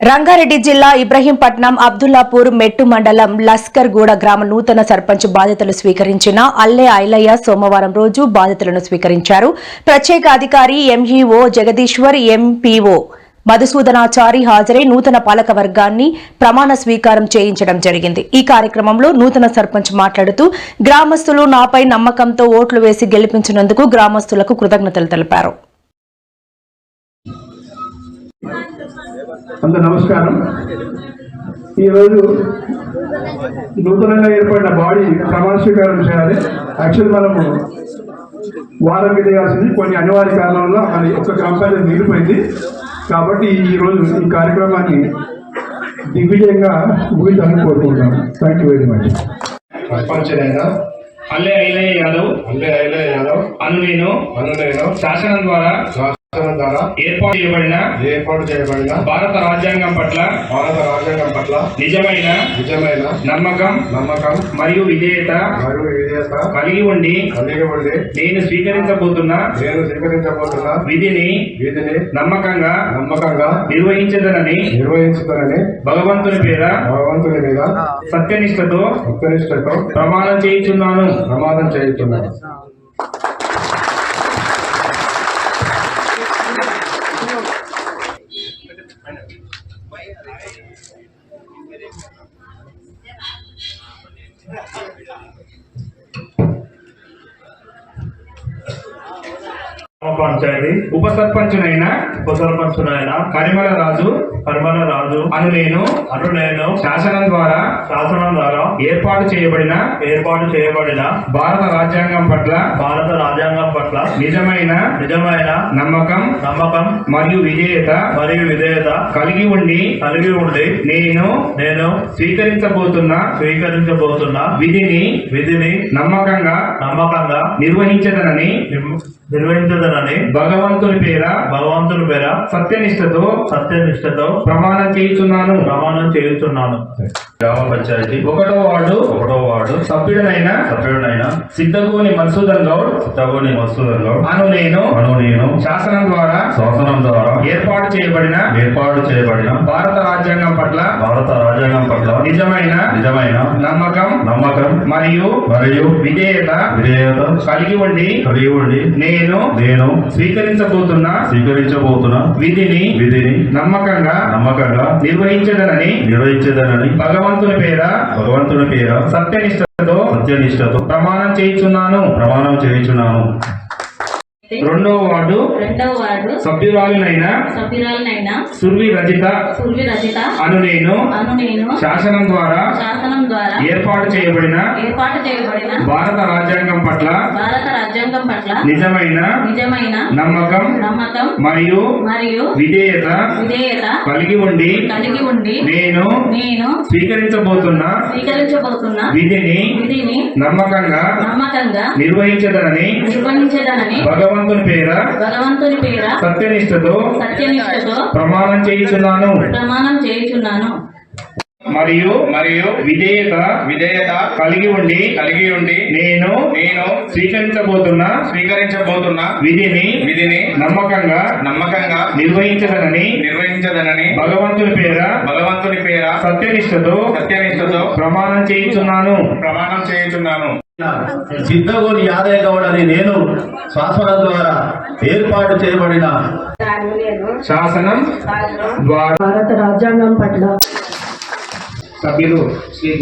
రంగారెడ్డి జిల్లా ఇబ్రహీంపట్నం అబ్దుల్లాపూర్ మెట్టు మండలం లస్కర్ గూడ గ్రామ నూతన సర్పంచ్ బాధ్యతలు స్వీకరించిన అల్లె ఐలయ్య సోమవారం రోజు బాధ్యతలను స్వీకరించారు. ప్రత్యేక అధికారి ఎంఈఓ జగదీశ్వర్ ఎంపీఓ మధుసూదనాచారి హాజరై నూతన పాలక వర్గాన్ని ప్రమాణ స్వీకారం చేయించడం జరిగింది. ఈ కార్యక్రమంలో నూతన సర్పంచ్ మాట్లాడుతూ గ్రామస్తులు నాపై నమ్మకంతో ఓట్లు వేసి గెలిపించినందుకు గ్రామస్తులకు కృతజ్ఞతలు తెలిపారు. అంత నమస్కారం. ఈరోజు నూతనంగా ఏర్పడిన బాడీ ప్రమాణ స్వీకారం చేయాలి. యాక్చువల్ మనము వారం మీద కొన్ని అనివార్య కారణాల వల్ల మరి ఒక కంపెనీ మిగిలిపోయింది. కాబట్టి ఈ రోజు ఈ కార్యక్రమాన్ని దిగ్విజయంగా ముగించాలని కోరుకుంటున్నాను thank you very much Alle Ailaiah Yadav. Alle Aile Yadav. అను నేను. అను నేను. శాసనం ద్వారా. ద్వారా ఏర్పాటు చేయబడిన ఏర్పాటు చేయబడిన భారత రాజ్యాంగం పట్ల భారత రాజ్యాంగం పట్ల నిజమైన నిజమైన నమ్మకం నమ్మకం మరియు విధేయత మరియు విధేయత కలిగి ఉండి కలిగి ఉండి నేను స్వీకరించబోతున్న నేను స్వీకరించబోతున్న విధిని వీధిని నమ్మకంగా నమ్మకంగా నిర్వహించదనని నిర్వహించుతానని భగవంతుని పేర భగవంతుని మీద సత్యనిష్టతో సత్యనిష్టతో ప్రమాణం చేయించున్నాను. ప్రమాదం చేస్తున్నాను పంచాయతీ ఉప సర్పంచునైన ఉప సర్పంచునైన కరిమల రాజు కర్మల రాజు అను నేను అటు నేను శాసనం ద్వారా శాసనం ద్వారా ఏర్పాటు చేయబడిన ఏర్పాటు చేయబడిన భారత రాజ్యాంగం పట్ల భారత రాజ్యాంగం పట్ల నిజమైన నిజమైన నమ్మకం నమ్మకం మరియు విధేయత మరియు విధేయత కలిగి ఉండి కలిగి ఉండి నేను నేను స్వీకరించబోతున్న స్వీకరించబోతున్న విధిని విధిని నమ్మకంగా నమ్మకంగా నిర్వహించదనని నిర్- నిర్వహించదనని భగవంతుని పేర భగవంతుని పేర సత్యనిష్టతో సత్యనిష్టతో ప్రమాణం చేయుచున్నాను ప్రమాణం చేయుచున్నాను. గ్రామ పంచాయతీ ఒకటో వార్డు ఒకటో వార్డు. సభ్యుడనైన సభ్యుడైన సిద్ధగోని మసూదన్ గౌడ్. చిత్తగోని మసూదన్లో అను నేను అను నేను శాసనం ద్వారా శాసనం ద్వారా ఏర్పాటు చేయబడిన ఏర్పాటు చేయబడిన భారత రాజ్యాంగం పట్ల భారత రాజ్యాంగం పట్ల నిజమైన నిజమైన నమ్మకం నమ్మకం మరియు మరియు విధేయత విధేయత కలిగి ఉండి కలిగి ఉండి నేను నేను స్వీకరించబోతున్న స్వీకరించబోతున్న విధిని విధిని నమ్మకంగా నమ్మకంగా నిర్వహించదనని నిర్వహించదనని భగవంతుని పేర భగవంతుని పేర సత్యనిష్టతో సత్యనిష్టతో ప్రమాణం చేయుచున్నాను. ప్రమాణం చేయించున్నాను. రెండవ వార్డు రెండవ వార్డు సభ్యురాలినైన సభ్యురాలనైన సుర్వి రజిత పూర్వి రచిత అను నేను అను నేను శాసనం ద్వారా శాసనం ద్వారా ఏర్పాటు చేయబడిన ఏర్పాటు చేయబడిన భారత రాజ్యాంగం పట్ల భారత రాజ్యాంగం పట్ల నిజమైన నిజమైన నమ్మకం నమ్మకం మరియు మరియు విధేయత విధేయత కలిగి ఉండి కలిగి ఉండి నేను నేను స్వీకరించబోతున్న స్వీకరించబోతున్న విధిని విధిని నమ్మకంగా నమ్మకంగా నిర్వహించదనని నిర్వహించదనని భగవంతుని పేర భగవంతుని పేర సత్యనిష్టతో సత్యనిష్టతో ప్రమాణం చేయుచున్నాను. ప్రమాణం చేయుచున్నాను. మరియు మరియు విధేయత విధేయత కలిగి ఉండి కలిగి ఉండి నేను నేను స్వీకరించబోతున్న స్వీకరించబోతున్న విధిని విధిని నమ్మకంగా నమ్మకంగా నిర్వహించదనని నిర్వహించదనని భగవంతుని పేర భగవంతుని పేర సత్యనిష్టతో సత్యనిష్టతో ప్రమాణం చేయుచున్నాను. ప్రమాణం చేయుచున్నాను. సిద్ధగోని యాదయ్య గౌడ్ అని నేను శాసనం ద్వారా ఏర్పాటు చేయబడిన శాసనం ద్వారా భారత రాజ్యాంగం పట్ల సభ్యులు శ్రీ